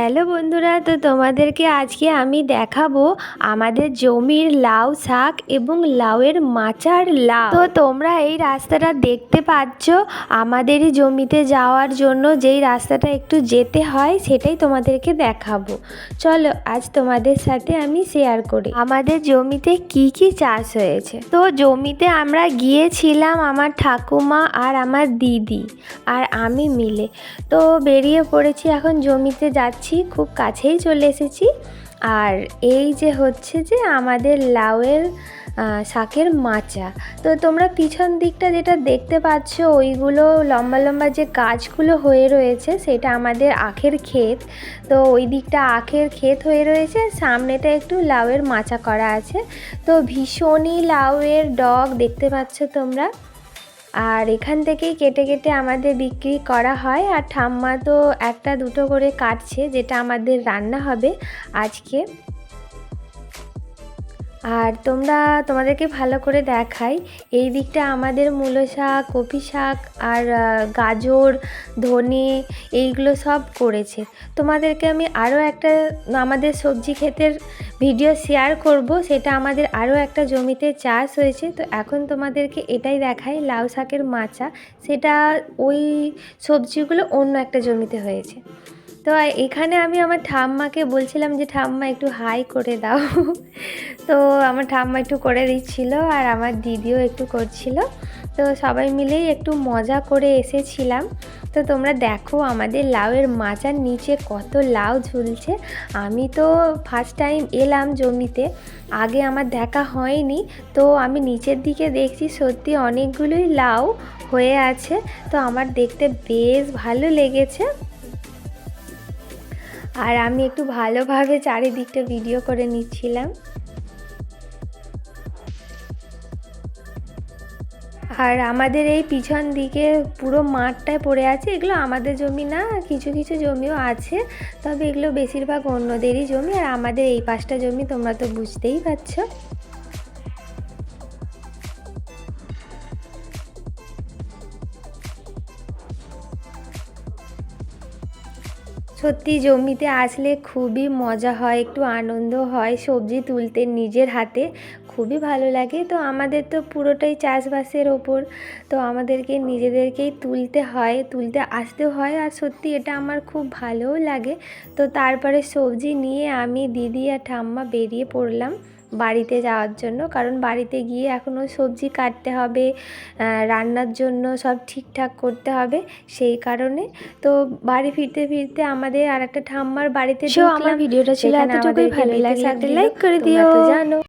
Hello বন্ধুরা, তো তোমাদেরকে আজকে আমি দেখাবো আমাদের জমির লাউ শাক এবং লাউয়ের মাচার লাউ। তো তোমরা এই রাস্তাটা দেখতে পাচ্ছ, আমাদেরই জমিতে যাওয়ার জন্য যেই রাস্তাটা একটু যেতে হয় সেটাই তোমাদেরকে দেখাবো। চলো আজ তোমাদের সাথে আমি শেয়ার করি, আমাদের জমিতে কি কি চাষ হয়েছে। তো জমিতে আমরা গিয়েছিলাম আমার ঠাকুমা আর আমার দিদি আর আমি মিলে। তো বেরিয়ে পড়েছি এখন জমিতে যাচ্ছি। খুব কাছেই চলে এসেছি। আর এই যে হচ্ছে যে আমাদের লাউয়ের শাকের মাচা। তো তোমরা পিছন দিকটা যেটা দেখতে পাচ্ছ, ওইগুলো লম্বা লম্বা যে গাছগুলো হয়ে রয়েছে, সেটা আমাদের আখের ক্ষেত। তো ওই দিকটা আখের ক্ষেত হয়ে রয়েছে, সামনেটা একটু লাউয়ের মাচা করা আছে। তো ভীষণই লাউয়ের ডগ দেখতে পাচ্ছ তোমরা। আর এখান থেকেই কেটে কেটে আমাদের বিক্রি করা হয়। আর ঠাম্মা তো একটা দুটো করে কাটছে, যেটা আমাদের রান্না হবে আজকে। আর তোমরা তোমাদেরকে ভালো করে দেখাই, এই দিকটা আমাদের মূলো শাক কপি শাক আর গাজর, ধনে, এইগুলো সব করেছে। তোমাদেরকে আমি আরও একটা আমাদের সবজি ক্ষেতের ভিডিও শেয়ার করব, সেটা আমাদের আরও একটা জমিতে চাষ হয়েছে। তো এখন তোমাদেরকে এটাই দেখাই, লাউ শাকের মাচা, সেটা ওই সবজিগুলো অন্য একটা জমিতে হয়েছে। তো এখানে আমি আমার ঠাম্মাকে বলছিলাম যে, ঠাম্মা, একটু হাই করে দাও। তো আমার ঠাম্মা একটু করে দিচ্ছিল আর আমার দিদিও একটু করছিল। তো সবাই মিলেই একটু মজা করে এসেছিলাম। তো তোমরা দেখো আমাদের লাউয়ের মাচার নিচে কত লাউ ঝুলছে। আমি তো ফার্স্ট টাইম এলাম জমিতে, আগে আমার দেখা হয়নি। তো আমি নিচের দিকে দেখছি সত্যি অনেকগুলোই লাউ হয়ে আছে। তো আমার দেখতে বেশ ভালো লেগেছে। আর আমি একটু ভালোভাবে চারিদিকটা ভিডিও করে নিচ্ছিলাম। আর আমাদের এই পিছন দিকে পুরো মাঠটায় পড়ে আছে। এগুলো আমাদের জমি না, কিছু কিছু জমিও আছে, তবে এগুলো বেশিরভাগ অন্যদেরই জমি। আর আমাদের এই পাঁচটা জমি তোমরা তো বুঝতেই পারছ। সত্যি জমিতে আসলে খুবই মজা হয়, একটু আনন্দ হয়, সবজি তুলতে নিজের হাতে খুবই ভালো লাগে। তো আমাদের তো পুরোটাই চাষবাসের ওপর, তো আমাদেরকে নিজেদেরকেই তুলতে হয়, তুলতে আসতে হয় আর সত্যি এটা আমার খুব ভালোও লাগে। তো তারপরে সবজি নিয়ে আমি দিদি আর ঠাম্মা বেরিয়ে পড়লাম। বাড়িতে যাওয়ার জন্য। কারণ বাড়িতে গিয়ে এখনও সবজি কাটতে হবে রান্নার জন্য সব ঠিকঠাক করতে হবে সেই কারণে। তো বাড়ি ফিরতে ফিরতে আমাদের আর একটা ঠাম্মার বাড়িতে আমার ভিডিওটা ছিল এতটুকুই। ভালো লাগে লাইক একটা। করে দিও। জানো।